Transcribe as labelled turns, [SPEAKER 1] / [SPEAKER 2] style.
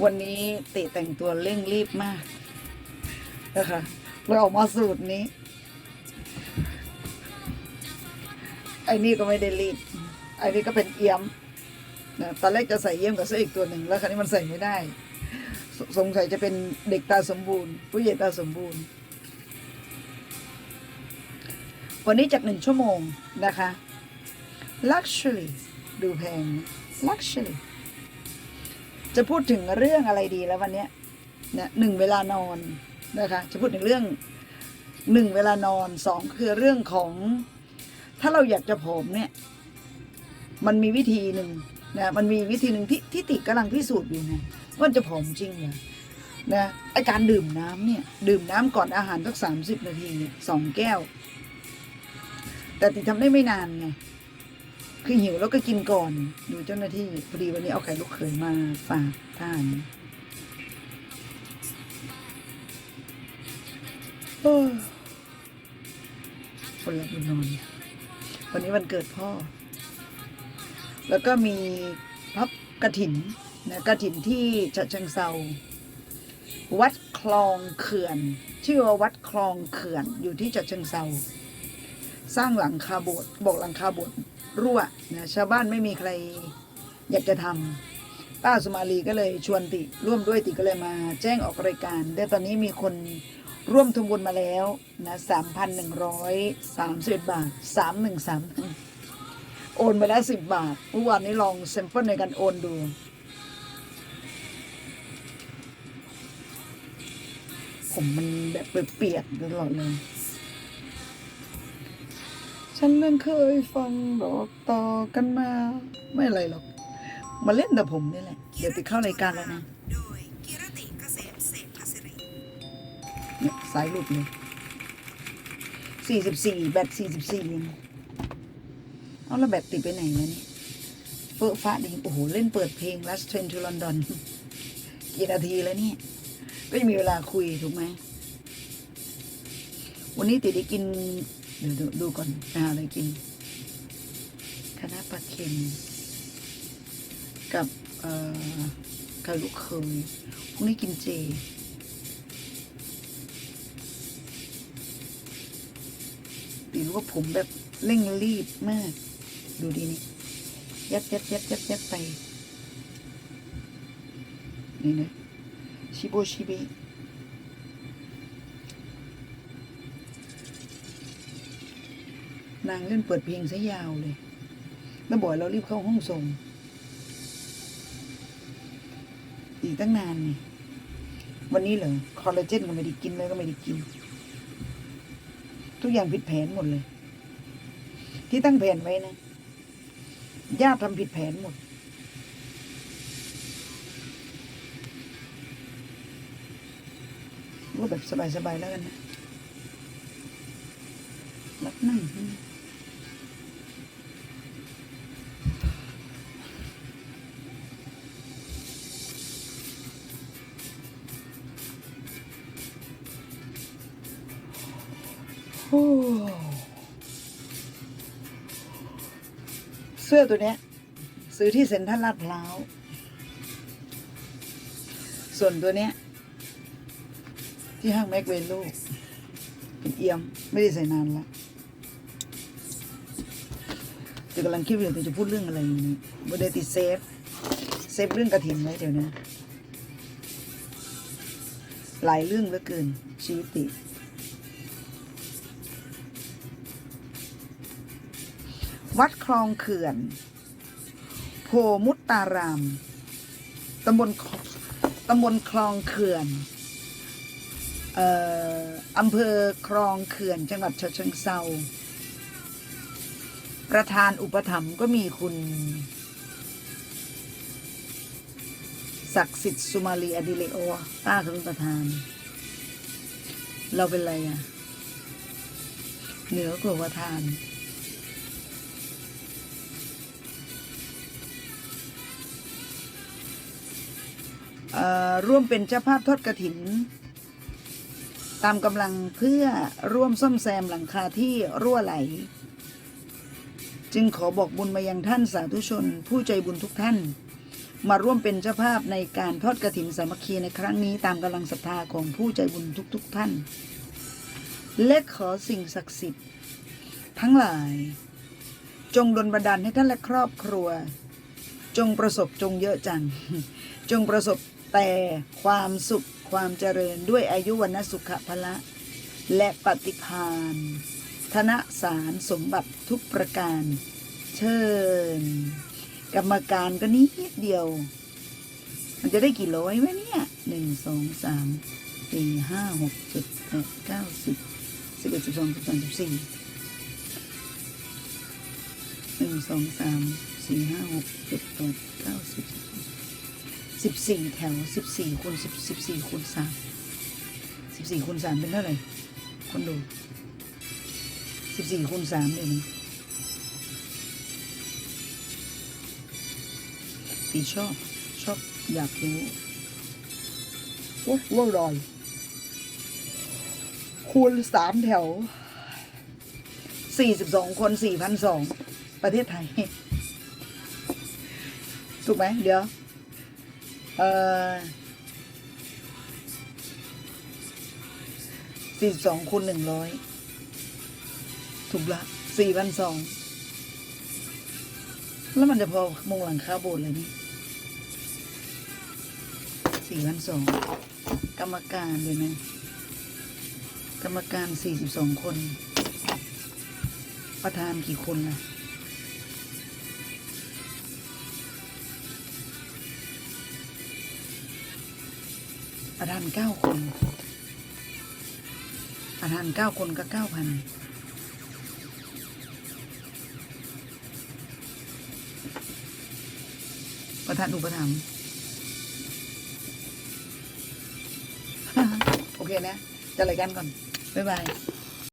[SPEAKER 1] วันนี้ติแต่งตัวเร่งรีบมากนะคะเลยออกมาสูตรนี้ ไอ้นี่ก็ไม่ได้รีบไอ้นี่ก็เป็นเอี้ยมนะตอนแรกจะใส่เอี้ยมกับเสื้ออีกตัวหนึ่งแล้วคราวนี้มันใส่ไม่ได้สสงสัยจะเป็นเด็กตาสมบูรณ์ ผู้ใหญ่ตาสมบูรณ์ วันนี้จากหนึ่งชั่วโมงนะคะ luxury ดูแพง luxury จะพูดถึงเรื่องอะไรดีแล้ววันนี้ยนะหนึ่งเวลานอนนะคะจะพูดถึงเรื่องหนึ่งเวลานอนสองคือเรื่องของ ถ้าเราอยากจะผอมเนี่ย มันมีวิธีหนึ่งนะมันมีวิธีหนึ่งที่ที่ติกำลังพิสูจน์อยู่ไงว่าจะผอมจริงเหรอนะไอการดื่มน้ำเนี่ย ดื่มน้ำก่อนอาหารสักสามสิบนาทีสองแก้ว แต่ติทำได้ไม่นานไง คือหิวแล้วก็กินก่อน ดูเจ้าหน้าที่พอดีวันนี้เอาไข่ลูกเขยมาฝากท่านคนละบุญนอนวันนี้วันเกิดพ่อ แล้วก็มีพับกระถินนะกระถินที่ฉะเชิงเซาวัดคลองเขื่อน ชื่อว่าวัดคลองเขื่อนอยู่ที่ฉะเชิงเซาสร้างหลังคาโบสถ์บอกหลังคาโบสถ์ รั่วนะชาวบ้านไม่มีใครอยากจะทำป้าสุมาลีก็เลยชวนติร่วมด้วยติก็เลยมาแจ้งออกรายการแต่ตอนนี้มีคนร่วมทำบุญมาแล้วนะสามพันหนึ่งร้อยสามสิบบาทสามหนึ่งสามโอนไปแล้วสิบบาทเมื่อวานนี้ลองเซมเปิลในการโอนดู ผมมันแบบเปียกๆตลอดเลย ฉันนั้นเคยฟังบอกต่อกันมา ไม่อะไรหรอก มาเล่นแต่ผมนี่แหละ เดี๋ยวติดเข้ารายการแล้วนะ
[SPEAKER 2] โดยกิรติเก
[SPEAKER 1] นี่ยสายหลุดเลยสี่สิบสี่แบตสี่สิบสี่เอาแล้วแบตติดไปไหนแล้วเนี่ยเปิดฟ้าดิโอ้โห เล่นเปิดเพลง Last Train to London กี่นาทีแล้วเนี่ยก็ยังมีเวลาคุย ถูกไหม วันนี้ติดได้กิน เดี๋ยวดูดูก่อนหาอะไรกินคณะปลาเค็ม กับเอ่อไก่ลูกเคยพรุ่งนี้กินเจหรือว่าผมแบบเร่งรีบมาก ดูดีนี่ยัดยัดยัดยัดยัดไป นี่นะชิโบชิเบะ นางเล่นเปิดเพลงซะยาวเลยแล้วบอกให้เรารีบเข้าห้องส่ง อีกตั้งนานนี่ วันนี้เหรอคอลลาเจนก็ไม่ได้กินเลยก็ไม่ได้กิน ทุกอย่างผิดแผนหมดเลย ที่ตั้งแผนไว้นะญาติทำผิดแผนหมดรูปแบบสบายๆแล้วกันนะรักนั่ง เสื้อตัวเนี้ย ซื้อที่เซ็นทรัลลาดพร้าว ส่วนตัวเนี้ย ที่ห้างแม็กเวลโลเป็นเอี่ยม ไม่ได้ใส่นานและแต่กำลังคิดอยู่จะพูดเรื่องอะไรอยู่นี่บได้ติดเซฟ เซฟเรื่องกระถิ่นไว้เดี๋ยวนะ หลายเรื่องเหลือเกินชีวิตติ วัดคลองเขื่อน โพมุตตารามตำบลตำบลคลองเขื่อนเอ่ออำเภอคลองเขื่อนจังหวัดฉะเชิงเซาประธานอุปถัมภ์ก็มีคุณ ศักดิ์สิทธิ์สุมาลีอดิเลโอป้าคือประธาน เราเป็นอะไรอะเหนือกว่าประธาน ร่วมเป็นเจ้าภาพทอดกระถิน ตามกำลังเพื่อร่วมซ่อมแซมหลังคาที่รั่วไหล จึงขอบอกบุญมายังท่านสาธุชน ผู้ใจบุญทุกท่าน มาร่วมเป็นเจ้าภาพในการทอดกระถินสามัคคีในครั้งนี้ตามกำลังศรัทธาของผู้ใจบุญทุกๆทท่าน และขอสิ่งศักดิ์สิทธิ์ ทั้งหลาย จงดลบันดาลให้ท่านและครอบครัว จงประสบจงเยอะจังจงประสบ แต่ความสุขความเจริญด้วยอายุวันสุขภละ และปฏิพานธนสารสมบัติทุกประการ เชิญ กรรมการก็นิดเดียว มันจะได้กี่ร้อยวะเนี่ยหนึ่งสองสามสี่ห้าหกเจ็ดแปดเก้าสิบสิบเอ็ดสิบสองสิบสามสิบสี่หนึ่งสองสามสี่ห้าหกเจ็ดแปดเก้าสิบ สิบสี่แถวสิบสี่คูณสิบสิบสี่คูณสามสิบสี่คูณสามเป็นเท่าไหร่คนดูสิบสี่คูณสามเลยนะตีชอบ ชอบ อยากรู้โอ้เว่าลอยคูณสามแถวสี่สิบสองคนสี่พันสองประเทศไทย ถูกไหมเดี๋ยว เออสี่สองคูณหนึ่งร้อยถูกละสี่พันสองแล้วมันจะพอมงหลังคาโบสถ์เลยนี่สี่พันสองกรรมการเลยนะกรรมการสี่สิบสองคน ประธานกี่คนล่ะ ประธานเก้าคน ประธานเก้าคนก็เก้าพันประธานอุปถัมภ์โอเคนะจะรายการก่อน บ๊ายบาย